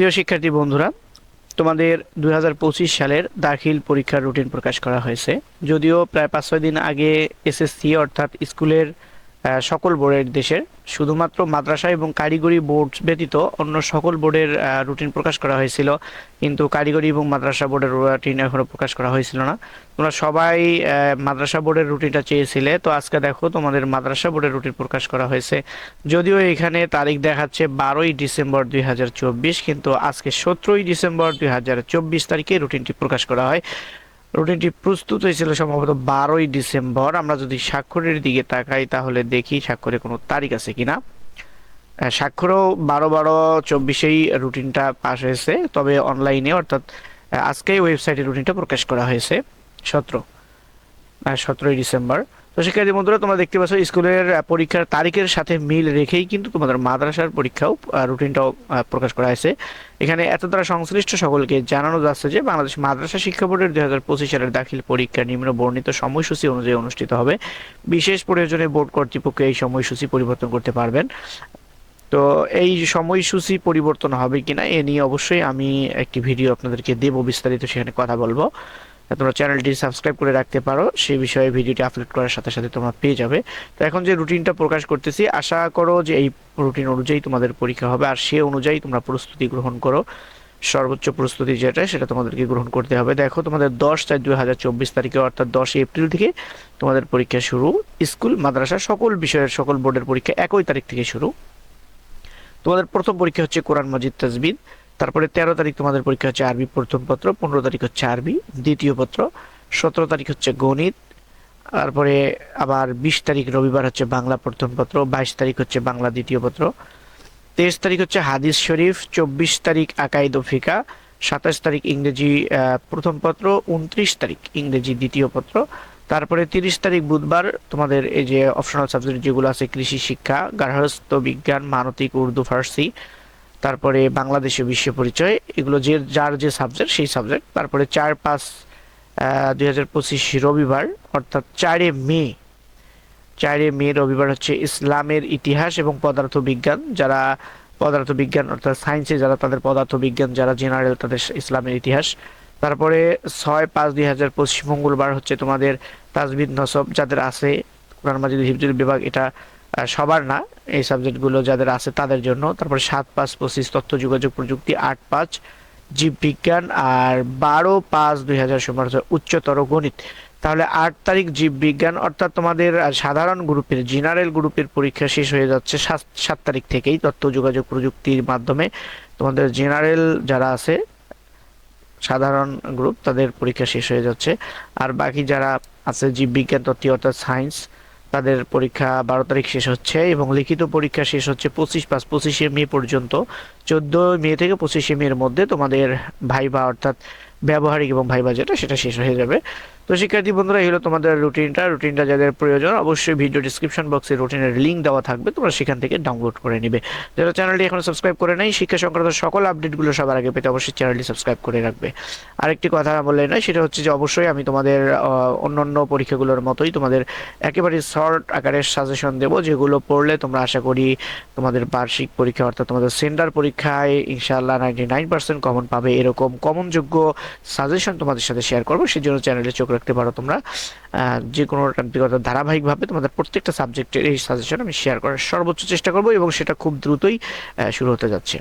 প্রিয় শিক্ষার্থী বন্ধুরা, তোমাদের দুই হাজার পঁচিশ সালের দাখিল পরীক্ষার রুটিন প্রকাশ করা হয়েছে। যদিও প্রায় পাঁচ ছয় দিন আগে এসএসসি অর্থাৎ স্কুলের সকল বোর্ডের দেশের। শুধুমাত্র মাদ্রাসা এবং কারিগরি বোর্ড ব্যতীত অন্য সকল বোর্ডের রুটিন প্রকাশ করা হয়েছিল। কিন্তু কারিগরি এবং মাদ্রাসা বোর্ডের রুটিন এখনও প্রকাশ করা হয়েছিল না। তোমরা সবাই মাদ্রাসা বোর্ডের রুটিনটা চেয়েছিলে। তো আজকে দেখো তোমাদের মাদ্রাসা বোর্ডের রুটিন প্রকাশ করা হয়েছে। যদিও এখানে তারিখ দেখাচ্ছে বারোই ডিসেম্বর দুই হাজার চব্বিশ, কিন্তু আজকে সতেরোই ডিসেম্বর দুই হাজার চব্বিশ তারিখে রুটিনটি প্রকাশ করা হয়। রুটিনটি প্রস্তুত হয়েছিল সম্ভবত বারোই ডিসেম্বর। আমরা যদি স্বাক্ষরের দিকে তাকাই তাহলে দেখি স্বাক্ষরে কোনো তারিখ আছে কিনা। স্বাক্ষরও বারো বারো চব্বিশেই রুটিনটা পাশ হয়েছে, তবে অনলাইনে অর্থাৎ আজকে আজকেই ওয়েবসাইটে রুটিনটা প্রকাশ করা হয়েছে। সতেরো। সতেরোই ডিসেম্বর। তো শিক্ষার্থী বন্ধুরা, তোমরা দেখতে পাচ্ছ, স্কুলের পরীক্ষার তারিখের সাথে মিল রেখেই কিন্তু তোমাদের মাদ্রাসার পরীক্ষাও রুটিনটাও প্রকাশ করা হয়েছে। এখানে এত দ্বারা সংশ্লিষ্ট সকলকে জানানো যাচ্ছে যে, বাংলাদেশ মাদ্রাসা শিক্ষা বোর্ডের দুই হাজার পঁচিশ সালের দাখিল পরীক্ষা নিম্ন বর্ণিত সময়সূচি অনুযায়ী অনুষ্ঠিত হবে। বিশেষ প্রয়োজনে বোর্ড কর্তৃপক্ষ এই সময়সূচি পরিবর্তন করতে পারবেন। তো এই সময়সূচি পরিবর্তন হবে কিনা, এ নিয়ে অবশ্যই আমি একটি ভিডিও আপনাদেরকে দেব বিস্তারিত, সেখানে কথা বলব। তোমরা চ্যানেলটি সাবস্ক্রাইব করে রাখতে পারো, সেই বিষয়ে ভিডিওটি আপলোড করার সাথে সাথে তোমরা পেয়ে যাবে। তো এখন যে রুটিনটা প্রকাশ করতেছি, আশা করো যে এই রুটিন অনুযায়ী তোমাদের পরীক্ষা হবে, আর সে অনুযায়ী তোমরা প্রস্তুতি গ্রহণ করো। সর্বোচ্চ প্রস্তুতি যেটা, সেটা তোমাদেরকে গ্রহণ করতে হবে। দেখো, তোমাদের দশ চার দুই হাজার চব্বিশ তারিখে, অর্থাৎ দশ এপ্রিল থেকে তোমাদের পরীক্ষা শুরু। স্কুল, মাদ্রাসা, সকল বিষয়ের, সকল বোর্ডের পরীক্ষা একই তারিখ থেকে শুরু। তোমাদের প্রথম পরীক্ষা হচ্ছে কোরআন মজিদ তাজবিদ তারপরে তেরো তারিখ তোমাদের পরীক্ষা হচ্ছে আরবি প্রথম পত্র, পনেরো তারিখ হচ্ছে আরবি দ্বিতীয় পত্র, সতেরো তারিখ হচ্ছে গণিত, তারপরে আবার বিশ তারিখ রবিবার হচ্ছে বাংলা প্রথম পত্র, বাইশ তারিখ হচ্ছে বাংলা দ্বিতীয় পত্র, তেইশ তারিখ হচ্ছে হাদিস শরীফ, চব্বিশ তারিখ আকাইদ ফিকা, সাতাশ তারিখ ইংরেজি প্রথম পত্র, উনত্রিশ তারিখ ইংরেজি দ্বিতীয় পত্র, তারপরে তিরিশ তারিখ বুধবার তোমাদের এই যে অপশনাল সাবজেক্ট যেগুলো আছে কৃষি শিক্ষা, গার্হস্থ্য বিজ্ঞান, মানতিক, উর্দু, ফার্সি তারপরে বাংলাদেশে বিশ্ব পরিচয়, এগুলো যে, যার যে সাবজেক্ট সেই সাবজেক্ট তারপরে চার পাঁচ দুই হাজার পঁচিশ রবিবার, অর্থাৎ চারে মে চারে মে রবিবার হচ্ছে ইসলামের ইতিহাস এবং পদার্থ বিজ্ঞান যারা পদার্থ বিজ্ঞান অর্থাৎ সায়েন্সে যারা, তাদের পদার্থ বিজ্ঞান যারা জেনারেল তাদের ইসলামের ইতিহাস। তারপরে ছয় পাঁচ দুই হাজার পঁচিশ মঙ্গলবার হচ্ছে তোমাদের তাজবিদ নসব, যাদের আছে, কোরআন মাজিদ হিফজুল বিভাগ, এটা সবার না, এই সাবজেক্টগুলো যাদের আছে তাদের জন্য। তারপরে সাত পাঁচ পঁচিশ তথ্য, যোগাযোগ প্রযুক্তি, আট পাঁচ জীববিজ্ঞান আর বারো পাঁচ দুই হাজার ষোলো উচ্চতর গণিত। তাহলে আট তারিখ জীববিজ্ঞান অর্থাৎ তোমাদের সাধারণ গ্রুপের জেনারেল গ্রুপের পরীক্ষা শেষ হয়ে যাচ্ছে সাত সাত তারিখ থেকেই। তথ্য, যোগাযোগ প্রযুক্তির মাধ্যমে তোমাদের জেনারেল যারা আছে, সাধারণ গ্রুপ, তাদের পরীক্ষা শেষ হয়ে যাচ্ছে। আর বাকি যারা আছে জীববিজ্ঞান তত্ত্ব অর্থাৎ সায়েন্স তাদের পরীক্ষা বারো তারিখ শেষ হচ্ছে এবং লিখিত পরীক্ষা শেষ হচ্ছে পঁচিশ পাঁচ, পঁচিশে মে পর্যন্ত। চোদ্দ মে থেকে পঁচিশে মের মধ্যে তোমাদের ভাইবা অর্থাৎ ব্যবহারিক এবং ভাইবা যেটা, সেটা শেষ হয়ে যাবে। তো শিক্ষার্থী বন্ধুরা, এই হলো তোমাদের রুটিনটা। রুটিনটা যাদের প্রয়োজন, অবশ্যই ভিডিও ডিসক্রিপশন বক্সে রুটিনের লিঙ্ক দেওয়া থাকবে, তোমরা সেখান থেকে ডাউনলোড করে নিবে। যারা চ্যানেলটি এখনও সাবস্ক্রাইব করে নেই, শিক্ষা সংক্রান্ত সকল আপডেটগুলো সবার আগে পেতে অবশ্যই চ্যানেলটি সাবস্ক্রাইব করে রাখবে। আরেকটি কথা বললে না, সেটা হচ্ছে যে অবশ্যই আমি তোমাদের অন্যান্য পরীক্ষাগুলোর মতোই তোমাদের একেবারে শর্ট আকারের সাজেশন দেবো, যেগুলো পড়লে তোমরা আশা করি তোমাদের বার্ষিক পরীক্ষা, অর্থাৎ তোমাদের সেন্টার পরীক্ষায় ইনশাআল্লাহ নাইনটি নাইন পার্সেন্ট কমন পাবে, এরকম কমনযোগ্য সাজেশন তোমাদের সাথে শেয়ার করব সেই জন্য চ্যানেলে চোখ রাখতে পারো তোমরা। যে কোনো বিগত ধারাবাহিকভাবে তোমাদের প্রত্যেকটা সাবজেক্টের এই সাজেশন আমি শেয়ার করার সর্বোচ্চ চেষ্টা করব এবং সেটা খুব দ্রুতই শুরু হতে যাচ্ছে।